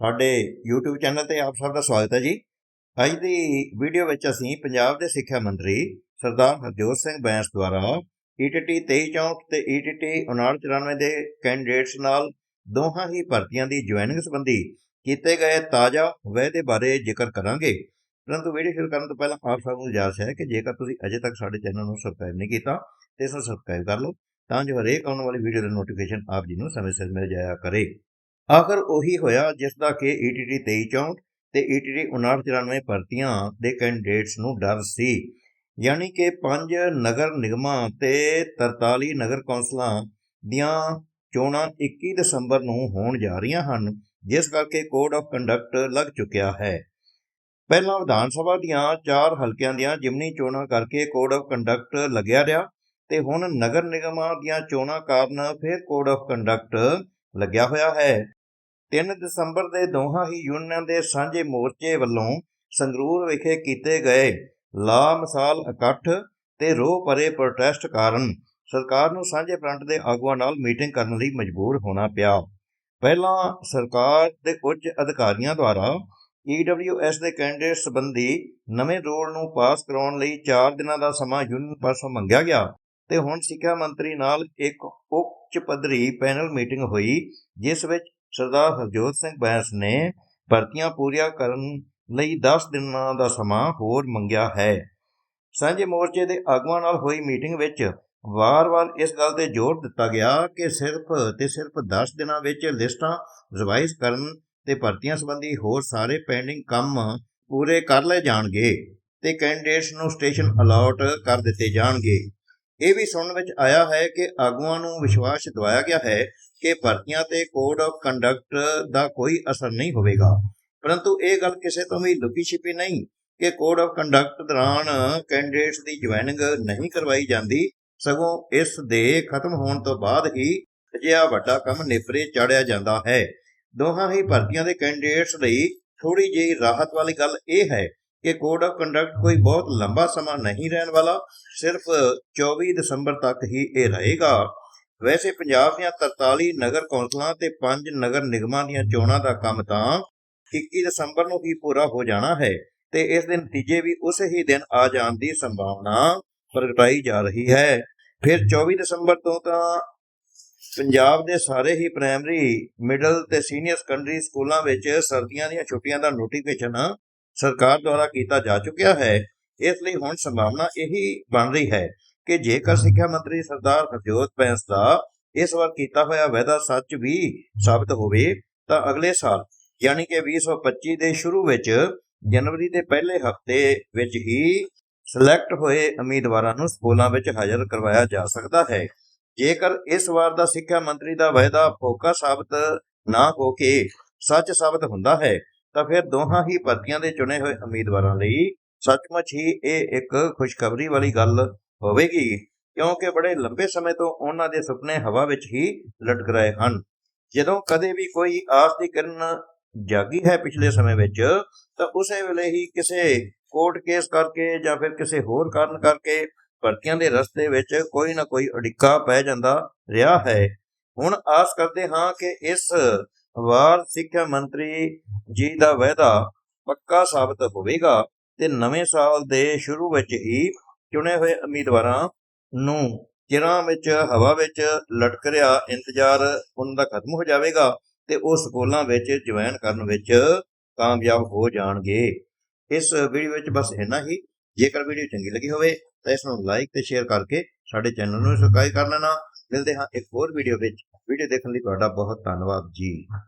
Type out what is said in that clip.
ਸਾਡੇ YouTube channel ਤੇ ਆਪ ਸਭ ਦਾ ਸਵਾਗਤ ਹੈ ਜੀ। ਅੱਜ ਦੀ ਵੀਡੀਓ ਵਿੱਚ ਅਸੀਂ ਪੰਜਾਬ ਦੇ ਸਿੱਖਿਆ ਮੰਤਰੀ ਸਰਦਾਰ ਹਰਜੋਤ ਸਿੰਘ ਬੈਂਸ ਦੁਆਰਾ E ETT 2364 ਤੇ E ETT 5994 ਦੇ ਕੈਂਡੀਡੇਟਸ ਨਾਲ ਦੋਹਾਂ ਹੀ ਭਰਤੀਆਂ ਦੀ ਜੁਆਇਨਿੰਗ ਸੰਬੰਧੀ ਕੀਤੇ ਗਏ ਤਾਜ਼ਾ ਵਾਅਦੇ ਬਾਰੇ ਜ਼ਿਕਰ ਕਰਾਂਗੇ। ਪਰੰਤੂ ਵੀਡੀਓ ਸ਼ੁਰੂ ਕਰਨ ਤੋਂ ਪਹਿਲਾਂ ਆਪ ਸਭ ਨੂੰ ਗੁਜ਼ਾਰਿਸ਼ ਹੈ ਕਿ ਜੇਕਰ ਤੁਸੀਂ ਅਜੇ ਤੱਕ ਸਾਡੇ ਚੈਨਲ ਨੂੰ ਸਬਸਕ੍ਰਾਈਬ ਨਹੀਂ ਕੀਤਾ, ਤੇ ਇਸ ਨੂੰ ਸਬਸਕ੍ਰਾਈਬ ਕਰ ਲਓ, ਤਾਂ ਜੋ ਹਰੇਕ ਆਉਣ ਵਾਲੀ ਵੀਡੀਓ ਦਾ ਨੋਟੀਫਿਕੇਸ਼ਨ ਆਪ ਜੀ ਨੂੰ ਸਮੇਂ ਸਿਰ ਮਿਲ ਜਾਇਆ ਕਰੇ। ਆਖਰ ਉਹੀ ਹੋਇਆ ਜਿਸ ਦਾ ਕਿ E ETT 2364 ਤੇ E ETT 5994 ਭਰਤੀਆਂ ਦੇ ਕੈਂਡੀਡੇਟਸ ਨੂੰ ਡਰ ਸੀ। ਯਾਨੀ ਕਿ ਪੰਜ ਨਗਰ ਨਿਗਮਾਂ ਤੇ 43 ਨਗਰ ਕੌਂਸਲਾਂ ਦੀਆਂ ਚੋਣਾਂ 21 ਦਸੰਬਰ ਨੂੰ ਹੋਣ ਜਾ ਰਹੀਆਂ ਹਨ, ਜਿਸ ਕਰਕੇ ਕੋਡ ਆਫ ਕੰਡਕਟ ਲੱਗ ਚੁੱਕਿਆ ਹੈ। ਪਹਿਲਾਂ ਵਿਧਾਨ ਸਭਾ ਦੀਆਂ ਚਾਰ ਹਲਕਿਆਂ ਦੀਆਂ ਜਿਮਨੀ ਚੋਣਾਂ ਕਰਕੇ ਕੋਡ ਆਫ ਕੰਡਕਟ ਲੱਗਿਆ ਰਿਹਾ ਤੇ ਹੁਣ ਨਗਰ ਨਿਗਮਾਂ ਦੀਆਂ ਚੋਣਾਂ ਕਾਰਨ ਫਿਰ ਕੋਡ ਆਫ ਕੰਡਕਟ ਲੱਗਿਆ ਹੋਇਆ ਹੈ। 3 ਦਸੰਬਰ ਦੇ ਦੋਹਾਂ ਹੀ ਯੂਨੀਅਨਾਂ ਦੇ ਸਾਂਝੇ ਮੋਰਚੇ ਵੱਲੋਂ ਸੰਗਰੂਰ ਵਿਖੇ ਕੀਤੇ ਗਏ ਲਾ ਮਿਸਾਲ ਇਕੱਠ ਤੇ ਰੋਹ ਭਰੇ ਪ੍ਰੋਟੈਸਟ ਕਾਰਨ ਸਰਕਾਰ ਨੂੰ ਸਾਂਝੇ ਫਰੰਟ ਦੇ ਆਗੂਆਂ ਨਾਲ ਮੀਟਿੰਗ ਕਰਨ ਲਈ ਮਜਬੂਰ ਹੋਣਾ ਪਿਆ। ਪਹਿਲਾਂ ਸਰਕਾਰ ਦੇ ਕੁਝ ਅਧਿਕਾਰੀਆਂ ਦੁਆਰਾ EWS ਦੇ ਕੈਂਡੀਡੇਟ ਸੰਬੰਧੀ ਨਵੇਂ ਰੂਲ ਨੂੰ ਪਾਸ ਕਰਾਉਣ ਲਈ 4 ਦਿਨਾਂ ਦਾ ਸਮਾਂ ਯੂਨੀਅਨ ਪਾਸੋਂ ਮੰਗਿਆ ਗਿਆ ਤੇ ਹੁਣ ਸਿੱਖਿਆ ਮੰਤਰੀ ਨਾਲ ਇੱਕ ਉੱਚ ਪੱਧਰੀ ਪੈਨਲ ਮੀਟਿੰਗ ਹੋਈ, ਜਿਸ ਵਿੱਚ ਸਰਦਾਰ ਹਰਜੋਤ ਸਿੰਘ ਬੈਂਸ ਨੇ ਭਰਤੀਆਂ ਪੂਰੀਆਂ ਕਰਨ ਲਈ 10 ਦਿਨਾਂ ਦਾ ਸਮਾਂ ਹੋਰ ਮੰਗਿਆ ਹੈ। ਸਾਂਝੇ ਮੋਰਚੇ ਦੇ ਆਗੂਆਂ ਨਾਲ ਹੋਈ ਮੀਟਿੰਗ ਵਿੱਚ ਵਾਰ-ਵਾਰ ਇਸ ਗੱਲ ਤੇ ਜ਼ੋਰ ਦਿੱਤਾ ਗਿਆ ਕਿ ਸਿਰਫ ਤੇ ਸਿਰਫ 10 ਦਿਨਾਂ ਵਿੱਚ ਲਿਸਟਾਂ ਰਿਵਾਈਜ਼ ਕਰਨ ਤੇ ਭਰਤੀਆਂ ਸੰਬੰਧੀ ਹੋਰ ਸਾਰੇ ਪੈਂਡਿੰਗ ਕੰਮ ਪੂਰੇ ਕਰ ਲਏ ਜਾਣਗੇ ਤੇ ਕੈਂਡੀਡੇਟਸ ਨੂੰ ਸਟੇਸ਼ਨ ਅਲਾਟ ਕਰ ਦਿੱਤੇ ਜਾਣਗੇ। ਇਹ ਵੀ ਸੁਣਨ ਵਿੱਚ ਆਇਆ ਹੈ ਕਿ ਆਗੂਆਂ ਨੂੰ ਵਿਸ਼ਵਾਸ ਦਿਵਾਇਆ ਗਿਆ ਹੈ ਕਿ ਭਰਤੀਆਂ ਤੇ ਕੋਡ ਆਫ ਕੰਡਕਟ ਦਾ ਕੋਈ ਅਸਰ ਨਹੀਂ ਹੋਵੇਗਾ। ਪਰੰਤੂ ਇਹ ਗੱਲ ਕਿਸੇ ਤੋਂ ਵੀ ਲੁਕੀ ਛਿਪੀ ਨਹੀਂ ਕਿ ਕੋਡ ਆਫ ਕੰਡਕਟ ਦੌਰਾਨ ਕੈਂਡੀਡੇਟਸ ਦੀ ਜੁਆਇਨਿੰਗ ਨਹੀਂ ਕਰਵਾਈ ਜਾਂਦੀ। ਸਗੋਂ ਇਸ ਦੇ ਖਤਮ ਹੋਣ ਤੋਂ ਬਾਅਦ ਹੀ ਅਜਿਹਾ ਵੱਡਾ ਕੰਮ ਨੇਪਰੇ ਚਾੜਿਆ ਜਾਂਦਾ ਹੈ। ਦੋਹਾਂ ਹੀ ਭਰਤੀਆਂ ਦੇ ਕੈਂਡੀਡੇਟਸ ਲਈ ਥੋੜੀ ਜਿਹੀ ਰਾਹਤ ਵਾਲੀ ਗੱਲ ਇਹ ਹੈ ਕਿ ਕੋਡ ਆਫ ਕੰਡਕਟ ਕੋਈ ਬਹੁਤ ਲੰਬਾ ਸਮਾਂ ਨਹੀਂ ਰਹਿਣ ਵਾਲਾ। ਸਿਰਫ 24 ਦਸੰਬਰ ਤੱਕ ਹੀ ਇਹ ਰਹੇਗਾ। ਵੈਸੇ ਪੰਜਾਬ ਦੀਆਂ 43 ਨਗਰ ਕੌਂਸਲਾਂ ਤੇ 5 ਨਗਰ ਨਿਗਮਾਂ ਦੀਆਂ ਚੋਣਾਂ ਦਾ ਕੰਮ ਤਾਂ 21 ਦਸੰਬਰ ਨੂੰ ਹੀ ਪੂਰਾ ਹੋ ਜਾਣਾ ਹੈ ਤੇ ਇਸ ਦੇ ਨਤੀਜੇ ਵੀ ਉਸੇ ਹੀ ਦਿਨ ਆ ਜਾਣ ਦੀ ਸੰਭਾਵਨਾ ਪ੍ਰਗਟਾਈ ਜਾ ਰਹੀ ਹੈ। ਫਿਰ 24 ਦਸੰਬਰ ਤੋਂ ਤਾਂ ਪੰਜਾਬ ਦੇ ਸਾਰੇ ਹੀ ਪ੍ਰਾਇਮਰੀ, ਮਿਡਲ ਤੇ ਸੀਨੀਅਰ ਸੈਕੰਡਰੀ ਸਕੂਲਾਂ ਵਿੱਚ ਸਰਦੀਆਂ ਦੀਆਂ ਛੁੱਟੀਆਂ ਦਾ ਨੋਟੀਫਿਕੇਸ਼ਨ ਸਰਕਾਰ ਦੁਆਰਾ ਕੀਤਾ ਜਾ ਚੁੱਕਿਆ ਹੈ। ਇਸ ਲਈ ਹੁਣ ਸੰਭਾਵਨਾ ਇਹੀ ਬਣ ਰਹੀ ਹੈ ਕਿ ਜੇਕਰ ਸਿੱਖਿਆ ਮੰਤਰੀ ਸਰਦਾਰ ਹਰਜੋਤ ਬੈਂਸ ਦਾ ਇਸ ਵਾਰ ਕੀਤਾ ਹੋਇਆ ਵਾਅਦਾ ਸੱਚ ਵੀ ਸਾਬਤ ਹੋਵੇ ਤਾਂ ਅਗਲੇ ਸਾਲ ਯਾਨੀ ਕਿ 2025 ਦੇ ਸ਼ੁਰੂ ਵਿੱਚ ਜਨਵਰੀ ਦੇ ਪਹਿਲੇ ਹਫ਼ਤੇ ਵਿੱਚ ਹੀ ਸਿਲੈਕਟ ਹੋਏ ਉਮੀਦਵਾਰਾਂ ਨੂੰ ਸਕੂਲਾਂ ਵਿੱਚ ਹਾਜ਼ਰ ਕਰਵਾਇਆ ਜਾ ਸਕਦਾ ਹੈ। ਜੇਕਰ ਇਸ ਵਾਰ ਦਾ ਸਿੱਖਿਆ ਮੰਤਰੀ ਦਾ ਵਾਅਦਾ ਫੋਕਾ ਸਾਬਤ ਨਾ ਹੋ ਕੇ ਸੱਚ ਸਾਬਤ ਹੁੰਦਾ ਹੈ ਤਾਂ ਫਿਰ ਦੋਹਾਂ ਹੀ ਭਰਤੀਆਂ ਦੇ ਚੁਣੇ ਹੋਏ ਉਮੀਦਵਾਰਾਂ ਲਈ ਸੱਚਮੁੱਚ ਹੀ ਇਹ ਇੱਕ ਖੁਸ਼ਖਬਰੀ ਵਾਲੀ ਗੱਲ ਹੋਵੇਗੀ, ਕਿਉਂਕਿ ਬੜੇ ਲੰਬੇ ਸਮੇਂ ਤੋਂ ਉਹਨਾਂ ਦੇ ਸੁਪਨੇ ਹਵਾ ਵਿੱਚ ਹੀ ਲਟਕ ਰਹੇ ਹਨ। ਜਦੋਂ ਕਦੇ ਵੀ ਕੋਈ ਆਸ ਦੀ ਕਿਰਨ ਜਾਗੀ ਹੈ ਪਿਛਲੇ ਸਮੇਂ ਵਿੱਚ, ਤਾਂ ਉਸੇ ਵੇਲੇ ਹੀ ਕਿਸੇ ਕੋਰਟ ਕੇਸ ਕਰਕੇ ਜਾਂ ਫਿਰ ਕਿਸੇ ਹੋਰ ਕਾਰਨ ਕਰਕੇ ਭਰਤੀਆਂ ਦੇ ਰਸਤੇ ਵਿੱਚ ਕੋਈ ਨਾ ਕੋਈ ਅੜਿੱਕਾ ਪੈ ਜਾਂਦਾ ਰਿਹਾ ਹੈ। ਹੁਣ ਆਸ ਕਰਦੇ ਹਾਂ ਕਿ ਇਸ ਵਾਰ ਸਿੱਖਿਆ ਮੰਤਰੀ ਜੀ ਦਾ ਵਾਅਦਾ ਪੱਕਾ ਸਾਬਤ ਹੋਵੇਗਾ ਤੇ ਨਵੇਂ ਸਾਲ ਦੇ ਸ਼ੁਰੂ ਵਿੱਚ ਹੀ ਚੁਣੇ ਹੋਏ ਉਮੀਦਵਾਰਾਂ ਨੂੰ ਚਿਰਾਂ ਵਿੱਚ, ਹਵਾ ਵਿੱਚ ਲਟਕ ਰਿਹਾ ਇੰਤਜ਼ਾਰ ਉਹਨਾਂ ਦਾ ਖਤਮ ਹੋ ਜਾਵੇਗਾ ਤੇ ਉਹ ਸਕੂਲਾਂ ਵਿੱਚ ਜੁਆਇਨ ਕਰਨ ਵਿੱਚ ਕਾਮਯਾਬ ਹੋ ਜਾਣਗੇ। ਇਸ ਵੀਡੀਓ ਵਿੱਚ ਬਸ ਇੰਨਾ ਹੀ। ਜੇਕਰ ਵੀਡੀਓ ਚੰਗੀ ਲੱਗੀ ਹੋਵੇ ਤਾਂ ਇਸ ਨੂੰ ਲਾਈਕ ਤੇ ਸ਼ੇਅਰ ਕਰਕੇ ਸਾਡੇ ਚੈਨਲ ਨੂੰ ਸਬਸਕ੍ਰਾਈਬ ਕਰ ਲੈਣਾ। ਮਿਲਦੇ ਹਾਂ ਇੱਕ ਹੋਰ ਵੀਡੀਓ ਵਿੱਚ। ਵੀਡੀਓ ਦੇਖਣ ਲਈ ਤੁਹਾਡਾ ਬਹੁਤ ਧੰਨਵਾਦ ਜੀ।